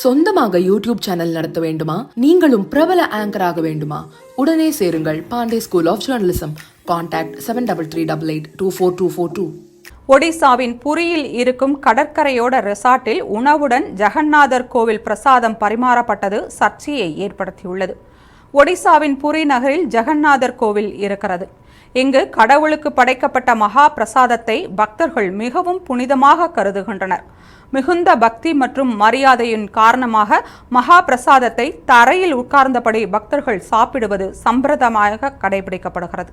சொந்தமாக YouTube channel நடத்த வேண்டுமா? நீங்களும் பிரபல ஆங்கராக வேண்டுமா? உடனே சேருங்கள் Pandey school of journalism contact seven double three double eight two four two four two ஒடிசாவின் புரியில் இருக்கும் கடற்கரையோட ரெசார்ட்டில் உணவுடன் ஜெகநாதர் கோவில் பிரசாதம் பரிமாறப்பட்டது சர்ச்சையை ஏற்படுத்தியுள்ளது. ஒடிசாவின் புரி நகரில் ஜெகநாதர் கோவில் இருக்கிறது. இங்கு கடவுளுக்கு படைக்கப்பட்ட மகா பிரசாதத்தை பக்தர்கள் மிகவும் புனிதமாக கருதுகின்றனர். மிகுந்த பக்தி மற்றும் மரியாதையின் காரணமாக மகா பிரசாதத்தை தரையில் உட்கார்ந்தபடி பக்தர்கள் சாப்பிடுவது சம்பிரதமாக கடைபிடிக்கப்படுகிறது.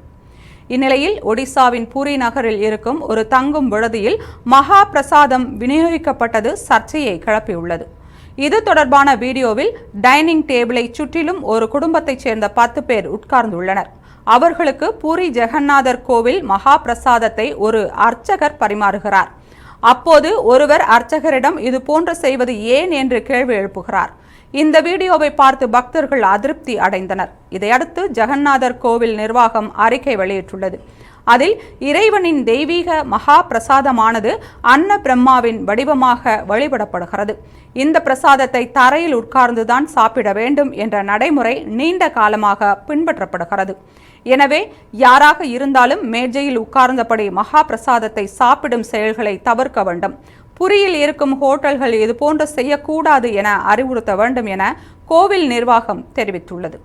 இந்நிலையில் ஒடிசாவின் பூரி நகரில் இருக்கும் ஒரு தங்கும் விடுதியில் மகா பிரசாதம் விநியோகிக்கப்பட்டது சர்ச்சையை கிளப்பியுள்ளது. இது தொடர்பான வீடியோவில் டைனிங் டேபிளை சுற்றிலும் ஒரு குடும்பத்தைச் சேர்ந்த பத்து பேர் உட்கார்ந்துள்ளனர். அவர்களுக்கு பூரி ஜெகநாதர் கோவில் மகா பிரசாதத்தை ஒரு அர்ச்சகர் பரிமாறுகிறார். அப்போது ஒருவர் அர்ச்சகரிடம் இது போன்று செய்வது ஏன்? என்று கேள்வி எழுப்புகிறார். இந்த வீடியோவை பார்த்து பக்தர்கள் அதிருப்தி அடைந்தனர். இதையடுத்து ஜெகநாதர் கோவில் நிர்வாகம் அறிக்கை வெளியிட்டுள்ளது. அதில் இறைவனின் தெய்வீக மகா பிரசாதமானது அன்ன பிரம்மாவின் வடிவமாக வழிபடப்படுகிறது. இந்த பிரசாதத்தை தரையில் உட்கார்ந்துதான் சாப்பிட வேண்டும் என்ற நடைமுறை நீண்ட காலமாக பின்பற்றப்படுகிறது. எனவே யாராக இருந்தாலும் மேஜையில் உட்கார்ந்தபடி மகா பிரசாதத்தை சாப்பிடும் செயல்களை தவிர்க்க வேண்டும். புரியில் இருக்கும் ஹோட்டல்கள் இதுபோன்று செய்யக்கூடாது என அறிவுறுத்த வேண்டும் என கோவில் நிர்வாகம் தெரிவித்துள்ளது.